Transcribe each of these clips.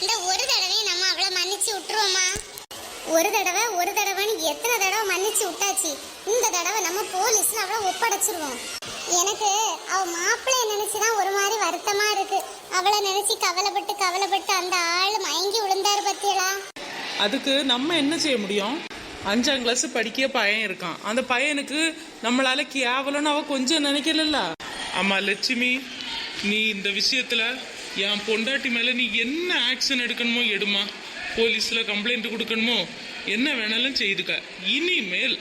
இந்த ஒரு தடவை நம்ம அவளை மன்னிச்சு விட்டுருவோமா ஒரு தடவை ஒரு தடவைன்னு எத்தனை தடவை மன்னிச்சு விட்டாச்சு. இந்த தடவை நம்ம போலீஸ்ல அவளை ஒப்படைச்சிருவோம். எனக்கு அவ மாப்பிள்ளைய நினைச்சுதான் ஒரு மாதிரி வருத்தமா இருக்கு. அவளை நினைச்சு கவலைப்பட்டு கவலைப்பட்டு அந்த ஆள் மயங்கி விழுந்தாரு பத்தியலா? அதுக்கு நம்ம என்ன செய்ய முடியும்? அஞ்சாம் கிளாஸ் படிக்க பையன் இருக்கான். அந்த பையனுக்கு நம்மளால கேவலம்னு அவ கொஞ்சம் நினைக்கல ஆமா லட்சுமி நீ இந்த விஷயத்துல என் பொண்டாட்டி மேலே நீ என்ன ஆக்ஷன் எடுக்கணுமோ எடுமா? போலீஸில் கம்ப்ளைண்ட் கொடுக்கணுமோ? என்ன வேணாலும் செய்துக்க. இனிமேல்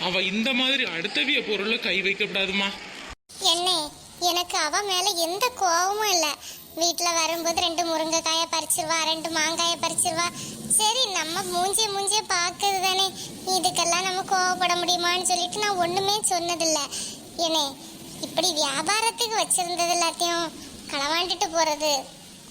அவ இந்த மாதிரி அடுத்தவிய பொருளை கை வைக்கப்படாதுமா. என்ன எனக்கு அவ மேல எந்த கோபமும் இல்ல. வீட்டில் வரும்போது ரெண்டு முருங்கைக்காய பறிச்சிருவா ரெண்டு மாங்காய பறிச்சிருவா. சரி நம்ம மூஞ்சிய மூஞ்சிய பாக்குது தானே. இதுக்கெல்லாம் நம்ம கோவப்பட முடியுமான்னு சொல்லிட்டு நான் ஒண்ணுமே சொன்னதில்ல. என்ன இப்படி வியாபாரத்துக்கு வச்சிருந்தது எல்லாத்தையும் போறது?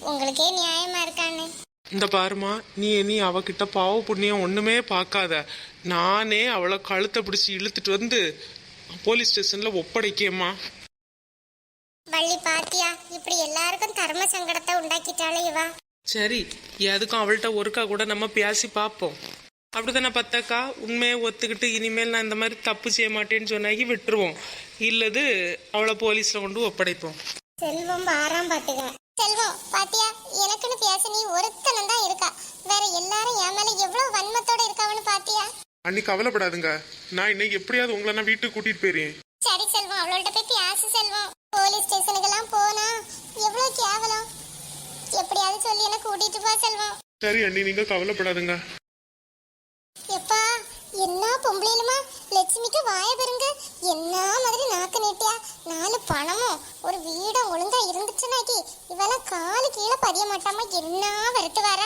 உங்களுக்கே நியாயமா இருக்கான்னு. இந்த பாருமா நீ நீ அவகிட்ட பாவ புண்ணியம் ஒண்ணுமே பார்க்காத. நானே அவளை கழுத்தை பிடிச்சி இழுத்துட்டு வந்து போலீஸ் ஸ்டேஷன்ல ஒப்படைக்கேம்மா. வள்ளி பாத்தியா? இப்படி எல்லாருக்கும் தர்ம சங்கடத்தை உண்டாக்கிட்டாலே இவா. சரி எதுக்கும் அவள்கிட்ட ஒருக்கா கூட நம்ம பேசி பார்ப்போம். அப்படிதானே பத்தாக்கா? உண்மையை ஒத்துக்கிட்டு இனிமேல் நான் இந்த மாதிரி தப்பு செய்ய மாட்டேன்னு சொன்னாக்கி விட்டுருவோம். இல்லது அவளை போலீஸ்ல கொண்டு ஒப்படைப்போம். செல்வம் வாராம் பாத்துக்க. செல்வம் பாத்தியா? எனக்குன்னு பேச நீ ஒருத்தனம் தான் இருக்கா. வேற எல்லாரும் என் மேல எவ்வளவு வன்மத்தோட இருக்காவன்னு பாத்தியா? அன்னி கவலைப்படாதுங்க. நான் இன்னைக்கு எப்படியாவது உங்களை நான் வீட்டுக்கு கூட்டிட்டு போயிருவேன் சரி செல்வம் அவளோட போய் பேசு செல்வம். போலீஸ் ஸ்டேஷனுக்கு எல்லாம் போனா எவ்வளவு கேவலம். எப்படியாவது சொல்லி என்ன கூட்டிட்டு போ செல்வம். சரி அண்ணி நீங்க கவலைப்படாதுங்க. எப்பா என்ன பொம்பளையிலுமா? லட்சுமிக்கு வாய பெருங்க என்ன மாதிரி நாக்கு நீட்டியா? நாலு பணமும் ஒரு வீடும் ஒழுங்கா இருந்துச்சுனாக்கி இவெல்லாம் காலு கீழே பதிய மாட்டாம என்ன விரட்டு வர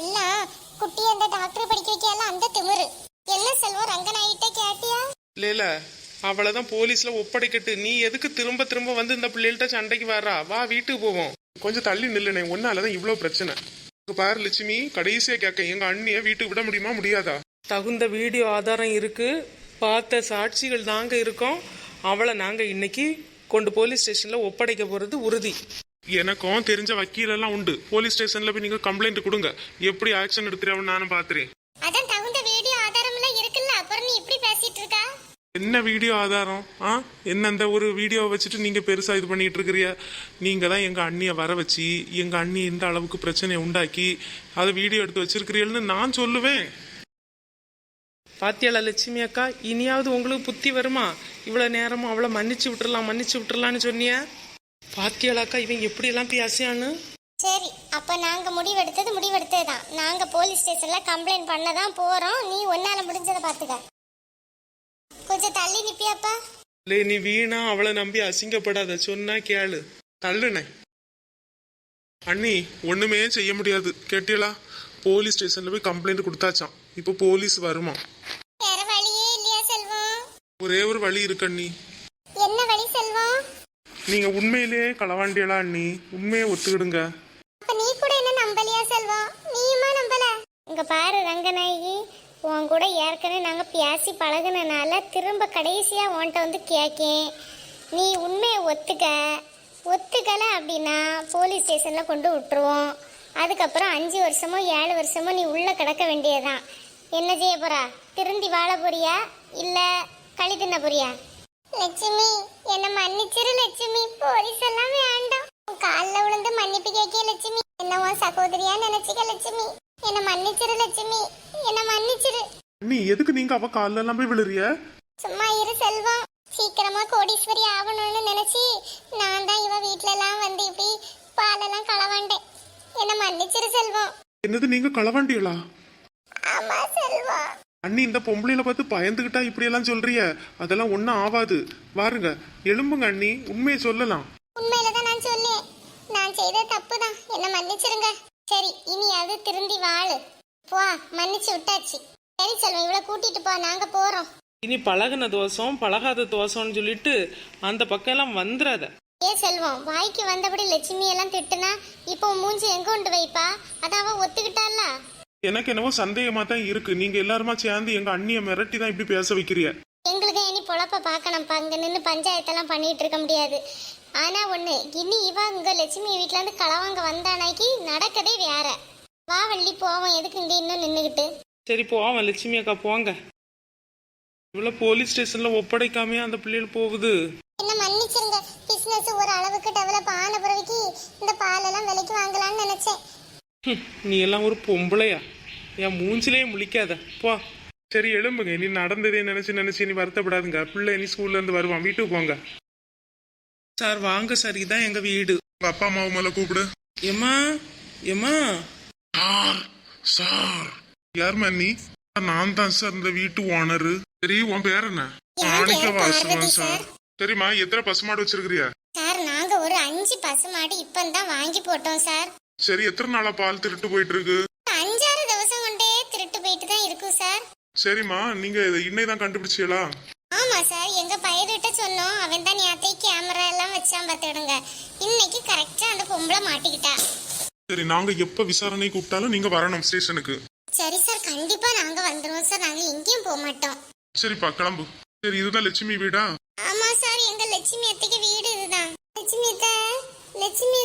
எல்லாம் குட்டி அந்த டாக்டர் படிக்க வைக்கலாம் அந்த திமிரு. என்ன செல்வம் ரங்கநாயிட்டே கேட்டியா? இல்ல அவளை தான் போலீஸ்ல ஒப்படைக்கட்டு. நீ எதுக்கு திரும்ப திரும்ப வந்து இந்த பிள்ளைகள்ட்ட சண்டைக்கு வர்றா வா வீட்டுக்கு போவோம். கொஞ்சம் தள்ளி நில்லுனே ஒன்னாலதான் இவ்வளவு பிரச்சனை. பாரு லட்சுமி கடைசியா கேட்க எங்க அண்ணிய வீட்டுக்கு விட முடியுமா முடியாதா? தகுந்த வீடியோ ஆதாரம் இருக்கு. பார்த்த சாட்சிகள் தாங்க இருக்கோம். அவளை நாங்க இன்னைக்கு கொண்டு போலீஸ் ஸ்டேஷன்ல ஒப்படைக்க போறது உறுதி. எனக்கும் தெரிஞ்ச வக்கீல் எல்லாம் உண்டு. போலீஸ் ஸ்டேஷன்ல போய் நீங்க கம்ப்ளைண்ட் கொடுங்க. எப்படி ஆக்ஷன் எடுத்துருவான்னு நானும் பாத்துறேன். அதான் தகுந்த வீடியோ ஆதாரம் எல்லாம் இருக்குல்ல அப்புறம் நீ இப்படி பேசிட்டு இருக்கா? என்ன வீடியோ ஆதாரம்? ஆ? என்ன அந்த ஒரு வீடியோ வச்சுட்டு நீங்க பெருசா இது பண்ணிட்டு இருக்கிறிய நீங்க தான் எங்க அண்ணிய வர வச்சு எங்க அண்ணி இந்த அளவுக்கு பிரச்சனையை உண்டாக்கி அதை வீடியோ எடுத்து வச்சிருக்கிறீங்கன்னு நான் சொல்லுவேன். பாத்தியாளா லட்சுமி அக்கா இனியாவது உங்களுக்கு புத்தி வருமா? இவ்வளவு நேரமும் அவளை மன்னிச்சு விட்டுறலாம் மன்னிச்சு விட்டுறலாம்னு சொன்னிய? பாத்தியாளாக்கா இவன் எப்படி எல்லாம் பேசியான்னு சரி அப்ப நாங்க முடிவெடுத்தது முடிவெடுத்தது தான் நாங்க போலீஸ் ஸ்டேஷன்ல கம்ப்ளைண்ட் பண்ண தான் போறோம். நீ ஒன்னால முடிஞ்சதை பாத்துக்க. கொஞ்சம் தள்ளி நிப்பியாப்பா. லே நீ வீணா அவளை நம்பி அசிங்கப்படாத. சொன்னா கேளு. தள்ளுனே அண்ணி ஒண்ணுமே செய்ய முடியாது. கேட்டீங்களா போலீஸ் ஸ்டேஷன்ல போய் கம்ப்ளைண்ட் கொடுத்தாச்சாம். இப்போ போலீஸ் வருமா? வேற வழியே இல்லையா செல்வம்? ஒரே ஒரு வழி இருக்கு அண்ணி. என்ன வழி செல்வம்? நீங்க உண்மையிலேயே களவாண்டியலா அண்ணி. உண்மையை ஒத்துக்கிடுங்க. அப்ப நீ கூட என்ன நம்பலையா செல்வம்? நீயுமா நம்பல? இங்க பாரு ரங்கநாயகி உன் கூட ஏற்கனவே நாங்க பேசி பழகுனனால திரும்ப கடைசியா உன்கிட்ட வந்து கேக்கேன். நீ உண்மையை ஒத்துக்க. ஒத்துக்கல அப்படின்னா போலீஸ் ஸ்டேஷன்ல கொண்டு விட்டுருவோம். அதுக்கப்புறம் அஞ்சு வருஷமோ ஏழு வருஷமோ நீ உள்ள கிடக்க வேண்டியதுதான். என்ன செய்ய போறா? திருந்தி வாழ போறியா? இல்ல களி தின்ன போறியா? லட்சுமி என்ன மன்னிச்சிரு லட்சுமி. போலீஸ் எல்லாம் வேண்டாம். கால்ல விழுந்து மன்னிப்பு கேட்க லட்சுமி. என்ன உன் சகோதரியா நினைச்சுக்க லட்சுமி? என்ன மன்னிச்சிரு லட்சுமி. என்ன மன்னிச்சிரு. அண்ணி எதுக்கு நீங்க அவ கால்ல எல்லாம் போய் விழுறிய சும்மா இரு செல்வம். சீக்கிரமா கோடீஸ்வரி ஆகணும்னு நினைச்சு நான் தான் இவ வீட்ல எல்லாம் வந்து இப்படி பாலெல்லாம் களவாண்டேன். என்ன மன்னிச்சிரு செல்வம். என்னது நீங்க களவாண்டியலா? ஆமா செல்வம். அண்ணி இந்த பொம்பளையில பார்த்து பயந்துகிட்டா இப்படி எல்லாம் சொல்றிய? அதெல்லாம் ஒண்ணும் ஆகாது வாருங்க எலும்புங்க அண்ணி உண்மையை சொல்லலாம். உண்மையில தான் நான் சொன்னேன். நான் செய்த தப்பு தான். என்ன மன்னிச்சிருங்க. சரி இனியாவது திருந்தி வாழு. போ மன்னிச்சு விட்டாச்சு. சரி செல்வம் இவ்வளவு கூட்டிட்டு போ நாங்க போறோம். இனி பழகுன தோசம் பழகாத தோசம்னு சொல்லிட்டு அந்த பக்கம் எல்லாம் வந்துடாத ஏ செல்வம் வாய்க்கு வந்தபடி லட்சுமி எல்லாம் திட்டுனா இப்போ மூஞ்சி எங்க கொண்டு வைப்பா? அதான் அவ ஒத்துக்கிட்டால எனக்கு என்னவோ சந்தேகமா தான் இருக்கு. நீங்க எல்லாருமா சேர்ந்து எங்க அண்ணிய மிரட்டி தான் இப்படி பேச வைக்கிறிய எங்களுக்கு இனி பொழப்ப பார்க்கணும்ப்பா இங்க நின்று பஞ்சாயத்தெல்லாம் பண்ணிட்டு இருக்க முடியாது. ஆனா ஒண்ணு இனி இவ இங்க லட்சுமி வீட்ல இருந்து களவாங்க வந்தானாக்கி நடக்கதே வேற. வா வள்ளி போவோம். எதுக்கு இங்க இன்னும் நின்னுகிட்டு? சரி போவோம். லட்சுமி அக்கா போங்க. இவ்வளோ போலீஸ் ஸ்டேஷன்ல ஒப்படைக்காமையா அந்த பிள்ளைகள் போகுது. என்ன மன்னிச்சிருங்க. பிசினஸ் ஒரு அளவுக்கு டெவலப் ஆன பிறகு இந்த பாலெல்லாம் விலைக்கு வாங்கலாம்னு நினைச்சேன். நீ எல்லாம் ஒரு பொம்பளையா? என் மூஞ்சிலே முழிக்காத. போ. சரி எழும்புங்க. நீ நடந்ததே நினைச்சு நினைச்சு நீ வருத்தப்படாதுங்க. பிள்ளை நீ ஸ்கூல்ல இருந்து வருவான். வீட்டுக்கு போங்க. சார் வாங்க சார். இதான் எங்க வீடு. உங்க அப்பா அம்மாவை முதல்ல கூப்பிடு. எம்மா எம்மா சார் சார். யாரும்மா நீ? நான் தான் சார் இந்த வீட்டு ஓனரு சரி உன் பேர் என்ன? என் மாணிக்க வாசவன் சார். சரிம்மா எத்தனை பசுமாடு வச்சிருக்கிறியா சார் நாங்க ஒரு அஞ்சு பசுமாடு இப்பந்தான் வாங்கி போட்டோம் சார். சரி எத்தனை நாளா பால் திருட்டு போயிட்டு இருக்கு அஞ்சாறு திவசம் கொண்டே திருட்டு போயிட்டு தான் இருக்கும் சார். சரிம்மா நீங்க இதை இன்னைக்கு கண்டுபிடிச்சீங்களா ஆமா சார் எங்க பையன்கிட்ட சொன்னோம். அவன் தான் நேத்தை கேமரா எல்லாம் வச்சான் பார்த்துடுங்க இன்னைக்கு கரெக்டா அந்த பொம்பளை மாட்டிக்கிட்டா. சரி நாங்க எப்ப விசாரணை கூப்பிட்டாலும் நீங்க வரணும் ஸ்டேஷனுக்கு. சரி சார் கண்டிப்பா நாங்க வந்துருவோம் சார். நாங்க எங்கேயும் போக மாட்டோம். சரிப்பா கிளம்பு. சரி இதுதான் லட்சுமி வீடா? ஆமா சார் எங்க லட்சுமி அத்தைக்கு வீடு இதுதான். லட்சுமி அத்தை. லட்சுமி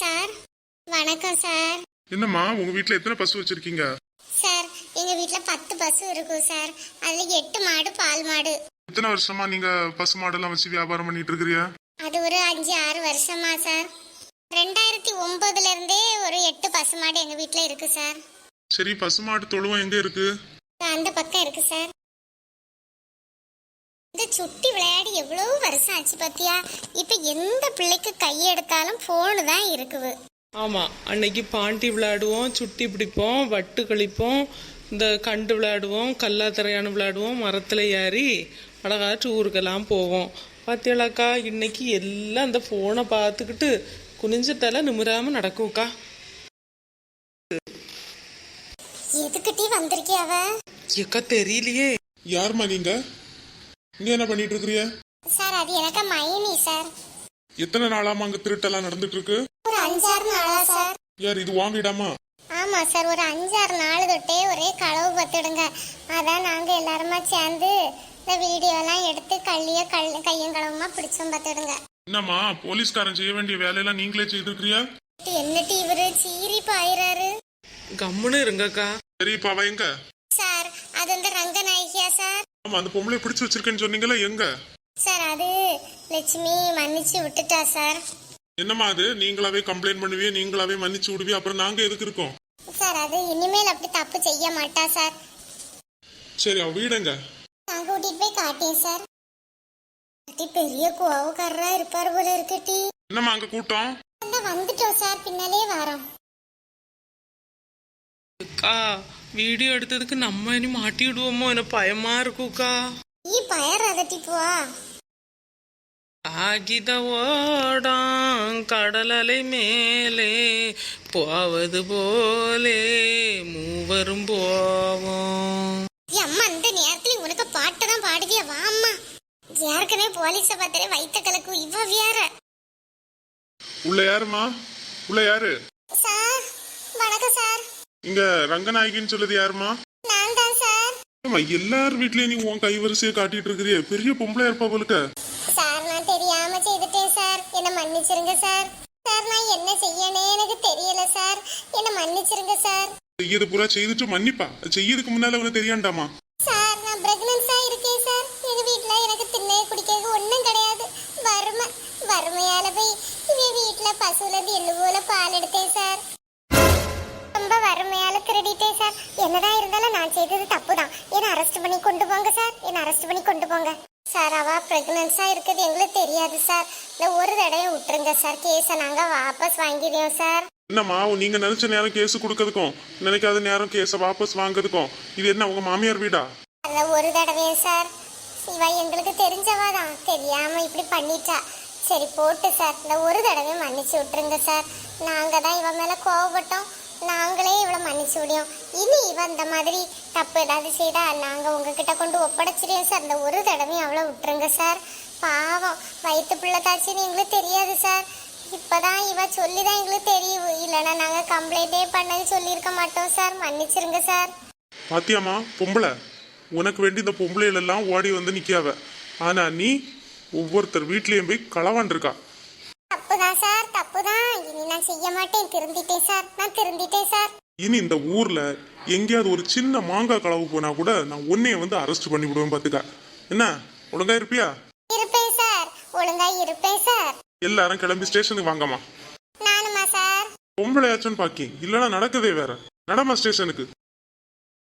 சார் வணக்கம் சார். என்னம்மா உங்க வீட்ல எத்தனை பசு வச்சிருக்கீங்க? சார் எங்க வீட்ல பத்து பசு இருக்கும் சார். அதுல எட்டு மாடு பால் மாடு. எத்தனை வருஷமா நீங்க பசு மாடெல்லாம் வச்சு வியாபாரம் பண்ணிட்டு இருக்கிறியா அது ஒரு அஞ்சு ஆறு வருஷமா சார். ரெண்டாயிரத்தி ஒன்பதுல இருந்தே ஒரு எட்டு பசு மாடு எங்க வீட்ல இருக்கு சார். சரி பசு மாடு தொழுவம் எங்க இருக்கு? அந்த பக்கம் இருக்கு சார். இந்த சுட்டி விளையாடி எவ்வளவு வருஷம் ஆச்சு பாத்தியா? இப்ப எந்த பிள்ளைக்கு கையெடுத்தாலும் போனு தான் இருக்குது. ஆமா அன்னைக்கு பாண்டி விளையாடுவோம் சுட்டி பிடிப்போம் வட்டு கழிப்போம் இந்த கண்டு விளையாடுவோம் கல்லாத்தரையானு விளையாடுவோம் மரத்துல ஏறி அழகா டூருக்கெல்லாம் போவோம். பாத்தியாளாக்கா இன்னைக்கு எல்லாம் அந்த போனை பார்த்துக்கிட்டு குனிஞ்ச தலை நிமிராம நடக்கும்க்கா. எதுக்கிட்டே வந்திருக்கிய அவ ஏக்கா தெரியலையே. யாரும்மா நீங்க? என்ன பண்ணிட்டு இருக்கிறிய சார் அது எனக்கு மைனி சார். எத்தனை நாளாமா அங்க திருட்டெல்லாம் நடந்துட்டு இருக்கு ஒரு அஞ்சாறு நாளா சார். யார் இது வாங்கிடாமா ஆமா சார் ஒரு அஞ்சாறு நாள் தொட்டே ஒரே களவு பத்துடுங்க அதான் நாங்க எல்லாருமா சேர்ந்து இந்த வீடியோ எல்லாம் எடுத்து கள்ளிய கல் கையும் களவுமா பிடிச்சோம் பத்துடுங்க என்னம்மா போலீஸ்காரன் செய்ய வேண்டிய வேலையெல்லாம் நீங்களே செய்து இருக்கிறியா என்னட்டு இவரு சீரி பாயிறாரு. கம்முன்னு இருங்கக்கா. சரி இப்ப அவ எங்க? அது அந்த ரங்கநாயகியா சார்? ஆமா அந்த பொம்பளை பிடிச்சு வச்சிருக்கேன்னு சொன்னீங்களா எங்க? சார் அது லட்சுமி மன்னிச்சு விட்டுட்டா சார். என்னம்மா அது? நீங்களாவே கம்ப்ளைண்ட் பண்ணுவியே நீங்களாவே மன்னிச்சு விடுவியே அப்புறம் நாங்க எதுக்கு இருக்கோம்? சார் அது இனிமேல் அப்படி தப்பு செய்ய மாட்டா சார். சரி அவ வீடுங்க நான் கூட்டிட்டு போய் காட்டேன் சார். அடி பெரிய கோவக்காரரா இருப்பார் போல இருக்கட்டி என்னம்மா அங்க கூட்டம்? வந்துட்டோம் சார். பின்னாலே வரோம். அக்கா வீடியோ எடுத்ததுக்கு நம்ம இனி மாட்டி விடுவோமோ எனக்கு பயமா இருக்குக்கா நீ பயர் அதட்டி போவா காகித ஓடம் கடலலை மேலே போவது போலே மூவரும் போவோம் அம்மா இந்த நேரத்துல உனக்கு பாட்டு தான் பாடுவியா வா அம்மா ஏற்கனவே போலீஸ பார்த்தாலே வைத்த கலக்கு இவ வேற உள்ள யாருமா உள்ள யாரு இங்க ரங்கநாயகின்னு சொல்லுது யாருமா ஆமா எல்லார் வீட்லயும் நீ உன் கைவரிசையை காட்டிட்டு இருக்கிறிய. பெரிய பொம்பளை இருப்பா போலுக்க. சார் நான் தெரியாம செய்துட்டேன் சார். என்ன மன்னிச்சிருங்க சார். சார் நான் என்ன செய்யனே எனக்கு தெரியல சார். என்ன மன்னிச்சிருங்க சார். செய்யது பூரா செய்துட்டு மன்னிப்பா. அது செய்யறதுக்கு முன்னால உனக்கு தெரியாண்டாமா? சார் நான் பிரெக்னன்ஸா இருக்கேன் சார். எங்க வீட்ல எனக்கு திண்ணே குடிக்க ஒண்ணும் கிடையாது. வறுமை வறுமையால போய் இவ வீட்ல பசுல இருந்து எள்ளு போல பால் எடுத்தேன் சார். என்னதான் இருந்தாலும் நான் செய்தது தப்பு தான் என்ன அரெஸ்ட் பண்ணி கொண்டு போங்க சார் என்ன அரெஸ்ட் பண்ணி கொண்டு போங்க. சார் அவ பிரெக்னன்ஸா இருக்குது. எங்களுக்கு தெரியாது சார் இந்த ஒரு தடவை விட்டுருங்க சார் கேஸை நாங்க வாபஸ் வாங்கிடுவோம் சார் என்னம்மா நீங்க நினைச்ச நேரம் கேஸ் கொடுக்கறதுக்கும் நினைக்காத நேரம் கேஸ வாபஸ் வாங்குறதுக்கும் இது என்ன உங்க மாமியார் வீடா? அந்த ஒரு தடவையே சார் இவ எங்களுக்கு தெரிஞ்சவா தான். தெரியாம இப்படி பண்ணிட்டா. சரி போட்டு சார் இந்த ஒரு தடவை மன்னிச்சு விட்டுருங்க சார் நாங்க தான் இவ மேல கோவப்பட்டோம். நாங்களே இவளை மன்னிச்சு விடியோம் இனி இவ இந்த மாதிரி தப்பு ஏதாவது செய்தா நாங்கள் உங்ககிட்ட கொண்டு ஒப்படைச்சிடுவோம் சார். இந்த ஒரு தடவையும் அவளை விட்டுருங்க சார். பாவம். வயிற்று பிள்ளை எங்களுக்கு தெரியாது சார். இப்பதான் இவ சொல்லிதான் எங்களுக்கு தெரியும். இல்லைன்னா நாங்கள் கம்ப்ளைண்டே பண்ணது சொல்லியிருக்க மாட்டோம் சார். மன்னிச்சிருங்க சார். பாத்தியாமா பொம்பளை. உனக்கு வேண்டி இந்த பொம்பளைகள் ஓடி வந்து நிற்காவ ஆனா நீ ஒவ்வொருத்தர் வீட்லேயும் போய் களவான் இருக்கா. தப்புதான் சார். தப்புதான். இனி நான் செய்ய மாட்டேன். திருந்திட்டேன் சார். நான் திருந்திட்டேன் சார். இனி இந்த ஊர்ல எங்கேயாவது ஒரு சின்ன மாங்காய் களவு போனா கூட நான் உன்னைய வந்து அரெஸ்ட் பண்ணி விடுவேன் பாத்துக்க. என்ன? ஒழுங்கா இருப்பியா? இருப்பேன் சார். ஒழுங்கா இருப்பேன் சார். எல்லாரும் கிளம்பி ஸ்டேஷனுக்கு வாங்கம்மா. நானுமா சார்? பொம்பளையாச்சுன்னு பாக்கி. இல்லைன்னா நடக்கதே வேற. நடமா ஸ்டேஷனுக்கு?